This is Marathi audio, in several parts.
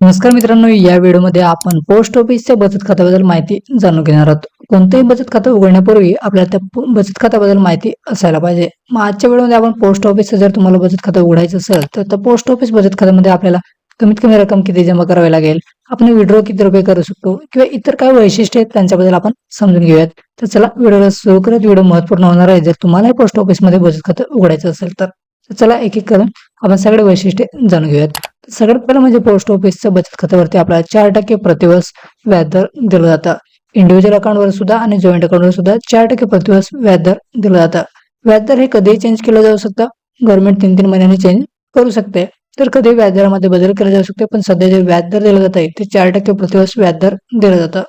नमस्कार मित्रांनो या व्हिडिओमध्ये आपण पोस्ट ऑफिसच्या बचत खात्याबद्दल माहिती जाणून घेणार आहोत. कोणतंही बचत खातं उघडण्यापूर्वी आपल्याला त्या बचत खात्याबद्दल माहिती असायला पाहिजे. मग आजच्या वेळेमध्ये आपण पोस्ट ऑफिसचं जर तुम्हाला बचत खातं उघडायचं असेल तर त्या पोस्ट ऑफिस बचत खात्यामध्ये आपल्याला कमीत कमी रक्कम किती जमा करावी लागेल आपण विड्रॉ किती रुपये करू शकतो किंवा इतर काय वैशिष्ट्य आहेत त्यांच्याबद्दल आपण समजून घेऊयात. तर चला व्हिडिओला सुरू करत व्हिडिओ महत्त्वपूर्ण होणार आहे. जर तुम्हाला पोस्ट ऑफिसमध्ये बचत खातं उघडायचं असेल तर तर चला एक एक करून आपण सगळे वैशिष्ट्ये जाणून घेऊयात. सगळ्यात पहिलं म्हणजे पोस्ट ऑफिसच्या बचत खात्यावरती आपल्याला चार टक्के प्रतिवर्ष व्याजदर दिलं जातं. इंडिव्हिज्युअल अकाउंटवर सुद्धा आणि जॉईंट अकाउंटवर सुद्धा चार टक्के प्रतिवर्ष व्याजदर दिलं जातं. व्याजदर हे कधीही चेंज केलं जाऊ शकतं. गव्हर्नमेंट तीन तीन महिन्यांनी चेंज करू शकते. तर कधी व्याजदरामध्ये बदल केला जाऊ शकते पण सध्या जे व्याजदर दिलं जात आहे ते चार टक्के प्रतिवर्ष व्याजदर दिलं जातं.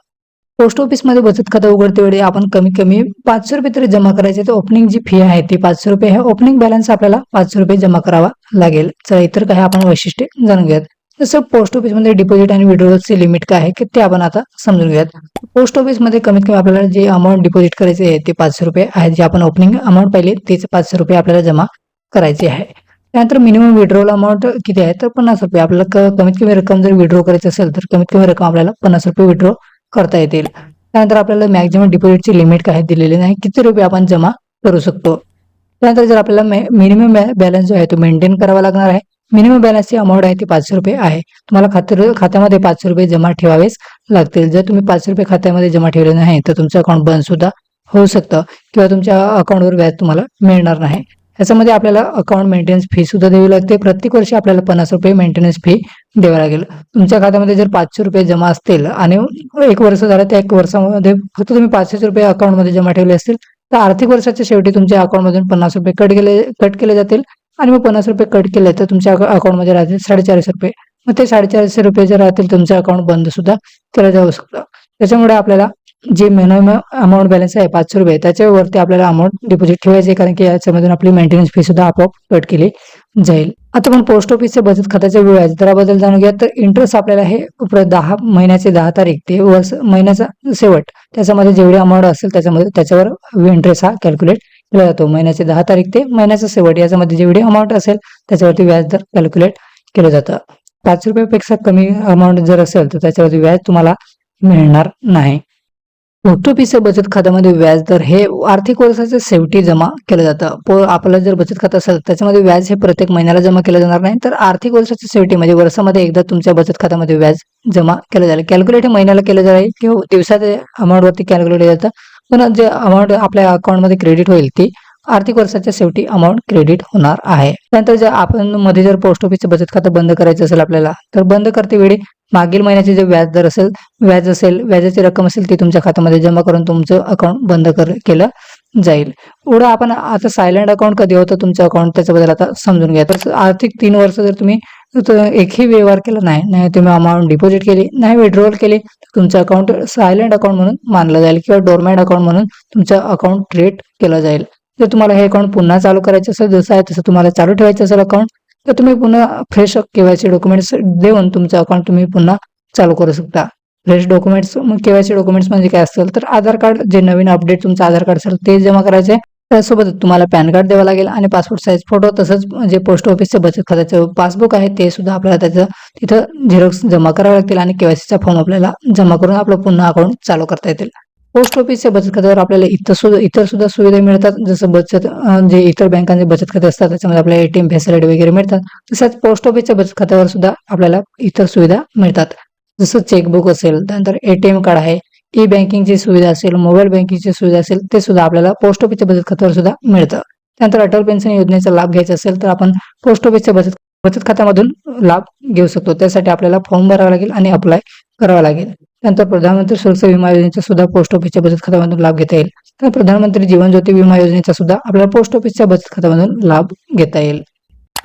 पोस्ट ऑफिसमध्ये बचत खातं उघडते वेळी आपण कमीत कमी पाचशे रुपये तरी जमा करायचे. तर ओपनिंग जी फी आहे ती पाचशे रुपये आहे. ओपनिंग बॅलन्स आपल्याला पाचशे रुपये जमा करावा लागेल. चला इतर काही आपण वैशिष्ट्ये जाणून घेऊयात. जसं पोस्ट ऑफिसमध्ये डिपॉझिट आणि विड्रॉलचे लिमिट काय आहे की ते आपण आता समजून घेऊयात. पोस्ट ऑफिसमध्ये कमीत कमी आपल्याला जे अमाऊंट डिपॉझिट करायचे आहे ते पाचशे रुपये आहे. जे आपण ओपनिंग अमाऊंट पाहिले तेच पाचशे रुपये आपल्याला जमा करायचे आहे. त्यानंतर मिनिमम विड्रॉल अमाऊंट किती आहे तर पन्नास रुपये. आपल्याला कमीत कमी रक्कम जर विड्रॉ करायची असेल तर कमीत कमी रक्कम आपल्याला पन्नास रुपये विड्रॉ करता येतील. त्यानंतर आपल्याला मॅक्झिमम डिपॉझिटची लिमिट काय दिलेली नाही किती रुपये आपण जमा करू शकतो? त्यानंतर जर आपल्याला मिनिमम बॅलन्स जो आहे तो मेंटेन करावा लागणार आहे. मिनिमम बॅलन्सची अमाऊंट आहे ती पाचशे रुपये आहे. तुम्हाला खाते खात्यामध्ये पाचशे रुपये जमा ठेवावेच लागतील. जर तुम्ही पाचशे रुपये खात्यामध्ये जमा ठेवले नाही तर तुमचं अकाउंट बंद सुद्धा होऊ शकतं किंवा तुमच्या अकाउंटवर व्याज तुम्हाला मिळणार नाही. याच्यामध्ये आपल्याला अकाउंट मेंटेनन्स फी सुद्धा द्यावी लागते. प्रत्येक वर्षी आपल्याला पन्नास रुपये मेंटेनन्स फी द्यावी लागेल. तुमच्या खात्यामध्ये जर पाचशे रुपये जमा असतील आणि एक वर्ष झालं त्या एक वर्षामध्ये फक्त तुम्ही पाचशेच रुपये अकाउंटमध्ये जमा ठेवले असतील तर आर्थिक वर्षाच्या शेवटी तुमच्या अकाउंटमधून पन्नास रुपये कट केले कट केले जातील. आणि मग पन्नास रुपये कट केले तर तुमच्या अकाउंटमध्ये राहतील साडेचारशे रुपये. मग ते साडेचारशे रुपये जर राहतील तुमचं अकाउंट बंद सुद्धा केलं जाऊ शकतं. त्याच्यामुळे आपल्याला जे मिनिमम अमाऊंट बॅलन्स आहे पाचशे रुपये त्याच्यावरती आपल्याला अमाऊंट डिपॉझिट ठेवायचे कारण की याच्यामधून आपली मेंटेनन्स फी सुद्धा आपोआप कट केली जाईल. आता आपण पोस्ट ऑफिसच्या बचत खात्याच्या व्याज दराबद्दल जाणून घ्या तर इंटरेस्ट आपल्याला हे प्र- दहा महिन्याचे दहा तारीख ते वर्ष महिन्याचा शेवट त्याच्यामध्ये जेवढी अमाऊंट असेल त्याच्यामध्ये त्याच्यावर इंटरेस्ट हा कॅल्क्युलेट केला जातो. महिन्याचे दहा तारीख ते महिन्याचा शेवट याच्यामध्ये जेवढी अमाऊंट असेल त्याच्यावरती व्याज दर कॅल्क्युलेट केलं जातं. पाच रुपयापेक्षा कमी अमाऊंट जर असेल तर त्याच्यावरती व्याज तुम्हाला मिळणार नाही. पोस्ट बचत खात्यामध्ये व्याज दर हे आर्थिक वर्षाच्या शेवटी जमा केलं जातं. पो आपलं जर बचत खातं असेल त्याच्यामध्ये व्याज हे प्रत्येक महिन्याला जमा केलं जाणार नाही. तर आर्थिक वर्षाच्या शेवटी म्हणजे वर्षामध्ये एकदा तुमच्या बचत खात्यामध्ये व्याज जमा केलं जाईल. कॅल्क्युलेट हे महिन्याला केलं जाईल किंवा दिवसाच्या अमाऊंटवरती कॅल्क्युलेट जातं. पण जे अमाऊंट आपल्या अकाउंटमध्ये क्रेडिट होईल ती आर्थिक वर्षाच्या शेवटी अमाऊंट क्रेडिट होणार आहे. त्यानंतर जर आपण मध्ये जर पोस्ट ऑफिसचं बचत खातं बंद करायचं असेल आपल्याला तर बंद करते वेळी मागील महिन्याचे जे व्याज दर असेल व्याज असेल व्याजाची रक्कम असेल ती तुमच्या खात्यामध्ये जमा करून तुमचं अकाउंट बंद कर केलं जाईल. पुढं आपण आता सायलेंट अकाउंट कधी होतं तुमचं अकाउंट त्याच्याबद्दल आता समजून घ्या. तर आर्थिक तीन वर्ष जर तुम्ही एकही व्यवहार केला नाही नाही तुम्ही अमाऊंट डिपॉझिट केली नाही विड्रॉल केली तर तुमचं अकाउंट सायलेंट अकाउंट म्हणून मानलं जाईल किंवा डोरमॅट अकाउंट म्हणून तुमचं अकाउंट क्रिएट केलं जाईल. जर तुम्हाला हे अकाउंट पुन्हा चालू करायचं असेल जसं आहे तसं तुम्हाला चालू ठेवायचं असेल अकाउंट तर तुम्ही पुन्हा फ्रेश केवायसी डॉक्युमेंट्स देऊन तुमचं अकाउंट तुम्ही पुन्हा चालू करू शकता. फ्रेश डॉक्युमेंट्स केवायसी डॉक्युमेंट्स म्हणजे काय असेल तर आधार कार्ड जे नवीन अपडेट तुमचं आधार कार्ड असेल ते जमा करायचे. त्यासोबत तुम्हाला पॅन कार्ड द्यावं लागेल आणि पासपोर्ट साईज फोटो तसंच जे पोस्ट ऑफिसचं बचत खात्याचं पासबुक आहे ते सुद्धा आपल्याला त्याचं तिथं झेरॉक्स जमा करावे लागतील आणि केवायसीचा फॉर्म आपल्याला जमा करून आपलं पुन्हा अकाउंट चालू करता येतील. पोस्ट ऑफिसच्या बचत खात्यावर आपल्याला इतर सुद्धा इतर सुद्धा सुविधा मिळतात. जसं बचत जे इतर बँकांचे बचत खाते असतात त्याच्यामध्ये आपल्याला एटीएम फॅसिलिटी वगैरे मिळतात. तसंच पोस्ट ऑफिसच्या बचत खात्यावर सुद्धा आपल्याला इतर सुविधा मिळतात. जसं चेकबुक असेल त्यानंतर एटीएम कार्ड आहे ई बँकिंगची सुविधा असेल मोबाईल बँकिंगची सुविधा असेल ते सुद्धा आपल्याला पोस्ट ऑफिसच्या बचत खात्यावर सुद्धा मिळतं. त्यानंतर अटल पेन्शन योजनेचा लाभ घ्यायचा असेल तर आपण पोस्ट ऑफिसच्या बचत बचत खात्यामधून लाभ घेऊ शकतो. त्यासाठी आपल्याला फॉर्म भरावा लागेल आणि अप्लाय करावा लागेल. त्यानंतर प्रधानमंत्री सुरक्षा विमा योजनेचा सुद्धा पोस्ट ऑफिसच्या बचत खात्यामधून लाभ घेता येईल. तर प्रधानमंत्री जीवन ज्योती विमा योजनेचा सुद्धा आपल्याला पोस्ट ऑफिसच्या बचत खात्यामधून लाभ घेता येईल.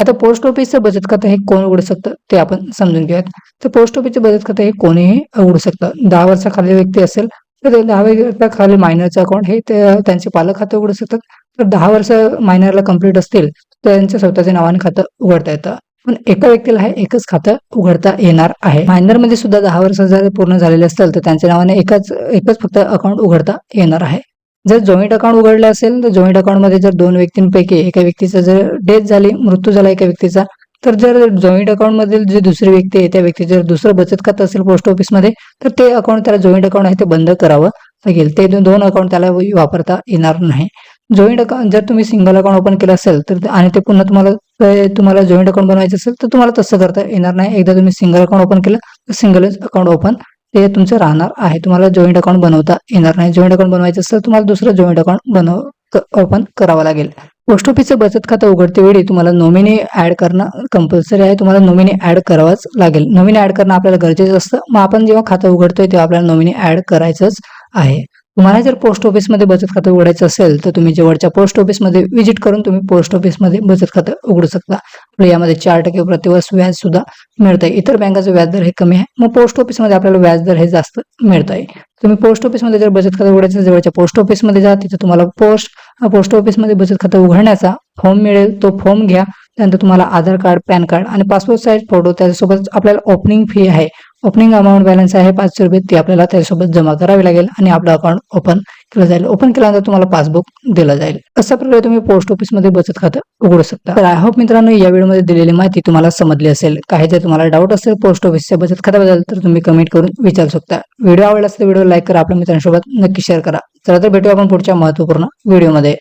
आता पोस्ट ऑफिसचं बचत खातं हे कोण उघडू शकतं ते आपण समजून घेऊयात. तर पोस्ट ऑफिसचे बचत खाते हे कोणीही उघडू शकतं. दहा वर्षाखाली व्यक्ती असेल तर ते दहा वर्षाखाली मायनरचं अकाउंट हे त्यांचे पालक खाते उघडू शकतात. तर दहा वर्ष मायनरला कंप्लीट असतील तर त्यांच्या स्वतःच्या नावाने खातं उघडता येतं. पण एका व्यक्तीला हे एकच खातं उघडता येणार आहे. मायनरमध्ये सुद्धा दहा वर्ष जर पूर्ण झालेले असतील तर त्यांच्या नावाने एकाच एकच फक्त अकाउंट उघडता येणार आहे. जर जॉईंट अकाउंट उघडलं असेल तर जॉईंट अकाउंटमध्ये जर दोन व्यक्तींपैकी एका व्यक्तीचा जर डेथ झाली मृत्यू झाला एका व्यक्तीचा तर जर जॉईंट अकाउंट मधील जे दुसरी व्यक्ती आहे त्या व्यक्ती जर दुसरं बचत खातं असेल पोस्ट ऑफिसमध्ये तर ते अकाउंट त्याला जॉईंट अकाउंट आहे ते बंद करावं लागेल. ते दोन अकाउंट त्याला वापरता येणार नाही. जॉईंट अकाउंट जर तुम्ही सिंगल अकाउंट ओपन केलं असेल तर आणि ते पुन्हा तुम्हाला तुम्हाला जॉईंट अकाउंट बनवायचं असेल तर तुम्हाला तसं करता येणार नाही. एकदा तुम्ही सिंगल अकाउंट ओपन केलं तर सिंगलच अकाउंट ओपन ते तुमचं राहणार आहे. तुम्हाला जॉईंट अकाउंट बनवता येणार नाही. जॉईंट अकाउंट बनवायचं असेल तर तुम्हाला दुसरं जॉईंट अकाउंट बनव ओपन करावं लागेल. पोस्ट ऑफिसचं बचत खातं उघडते वेळी तुम्हाला नॉमिनी ऍड करणं कंपल्सरी आहे. तुम्हाला नॉमिनी ऍड करावंच लागेल. नॉमिनी ऍड करणं आपल्याला गरजेचं असतं. मग आपण जेव्हा खातं उघडतोय तेव्हा आपल्याला नॉमिनी ऍड करायचंच आहे. तुम्हाला जर पोस्ट ऑफिसमध्ये बचत खातं उघडायचं असेल तर तुम्ही जवळच्या पोस्ट ऑफिसमध्ये व्हिजिट करून तुम्ही पोस्ट ऑफिसमध्ये बचत खातं उघडू शकता. आपलं यामध्ये चार टक्के प्रतिवर्ष व्याज सुद्धा मिळतंय. इतर बँकाचं व्याजदर हे कमी आहे. मग पोस्ट ऑफिसमध्ये आपल्याला व्याजदर हे जास्त मिळत आहे तुम्ही पोस्ट ऑफिसमध्ये जर बचत खातं उघडायचं जवळच्या पोस्ट ऑफिसमध्ये जा तिथे तुम्हाला पोस्ट पोस्ट ऑफिसमध्ये बचत खातं उघडण्याचा फॉर्म मिळेल. तो फॉर्म घ्या. त्यानंतर तुम्हाला आधार कार्ड पॅन कार्ड आणि पासपोर्ट साईज फोटो त्याच्यासोबत आपल्याला ओपनिंग फी आहे. ओपनिंग अमाऊंट बॅलन्स आहे पाचशे रुपये ती आपल्याला त्याच्यासोबत जमा करावी लागेल आणि आपलं अकाउंट ओपन केलं जाईल. ओपन केल्यानंतर तुम्हाला पासबुक दिलं जाईल. अशा प्रकारे तुम्ही पोस्ट ऑफिसमध्ये बचत खातं उघडू शकता. तर आय होप मित्रांनो या व्हिडिओमध्ये दिलेली माहिती तुम्हाला समजली असेल. काही जर तुम्हाला डाऊट असेल पोस्ट ऑफिसच्या बचत खात्याबद्दल तर तुम्ही कमेंट करून विचारू शकता. व्हिडिओ आवडला असेल तर व्हिडिओ लाईक करा. आपल्या मित्रांसोबत नक्की शेअर करा. चला तर भेटू आपण पुढच्या महत्त्वपूर्ण व्हिडिओमध्ये